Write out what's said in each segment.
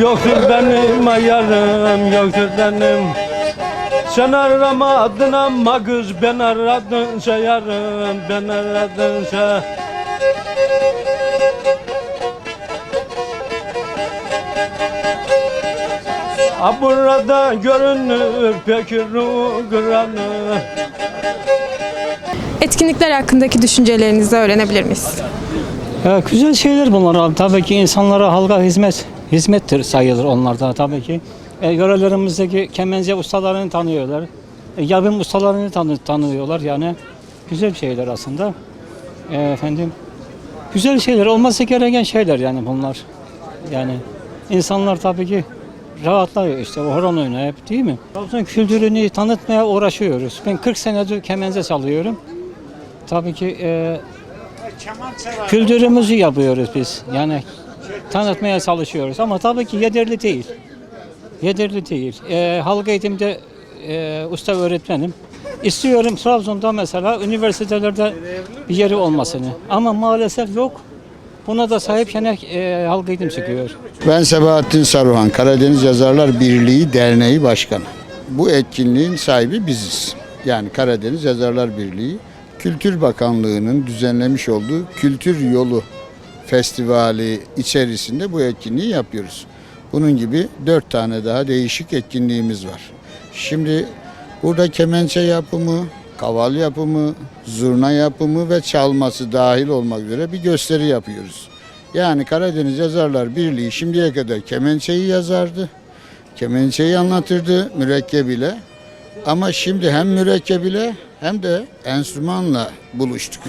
Yoktur benim ayarım yoktur benim. Sen aramadın ama kız ben aradınsa yarım ben aradınsa Ha burada görünür pek ruh kıranı Etkinlikler hakkındaki düşüncelerinizi öğrenebilir miyiz? Ya güzel şeyler bunlar abi. Tabii ki insanlara halka hizmet hizmettir sayılır onlar da tabii ki. E, yörelerimizdeki kemençe ustalarını tanıyorlar. E, yabım ustalarını tanı, tanıyorlar yani. Güzel şeyler aslında. E, efendim güzel şeyler olması gereken şeyler yani bunlar. Yani insanlar tabii ki rahatlıyor işte horon oynayıp değil mi? Trabzon kültürünü tanıtmaya uğraşıyoruz. Ben 40 senedir kemençe çalıyorum. Tabii ki e, kültürümüzü yapıyoruz biz. Yani tanıtmaya çalışıyoruz ama tabii ki yeterli değil. Yeterli değil. Ee, halk eğitimde e, usta öğretmenim. İstiyorum Trabzon'da mesela üniversitelerde bir yeri olmasını. Ama maalesef yok. Buna da sahiplenerek e, halk eğitim çıkıyor. Ben Sebahattin Saruhan, Karadeniz Yazarlar Birliği Derneği Başkanı. Bu etkinliğin sahibi biziz. Yani Karadeniz Yazarlar Birliği, Kültür Bakanlığı'nın düzenlemiş olduğu Kültür Yolu Festivali içerisinde bu etkinliği yapıyoruz. Bunun gibi dört tane daha değişik etkinliğimiz var. Şimdi burada kemençe yapımı, kaval yapımı, zurna yapımı ve çalması dahil olmak üzere bir gösteri yapıyoruz. Yani Karadeniz Yazarlar Birliği şimdiye kadar kemençeyi yazardı. Kemençeyi anlatırdı mürekkep ile. Ama şimdi hem mürekkep ile hem de enstrümanla buluştuk.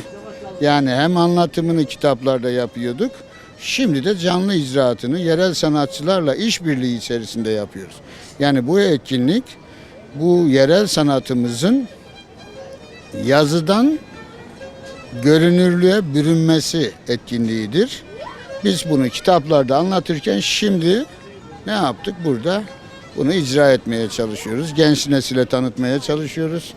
Yani hem anlatımını kitaplarda yapıyorduk. Şimdi de canlı icraatını yerel sanatçılarla işbirliği içerisinde yapıyoruz. Yani bu etkinlik bu yerel sanatımızın yazıdan görünürlüğe bürünmesi etkinliğidir. Biz bunu kitaplarda anlatırken şimdi ne yaptık burada? Bunu icra etmeye çalışıyoruz. Genç nesile tanıtmaya çalışıyoruz.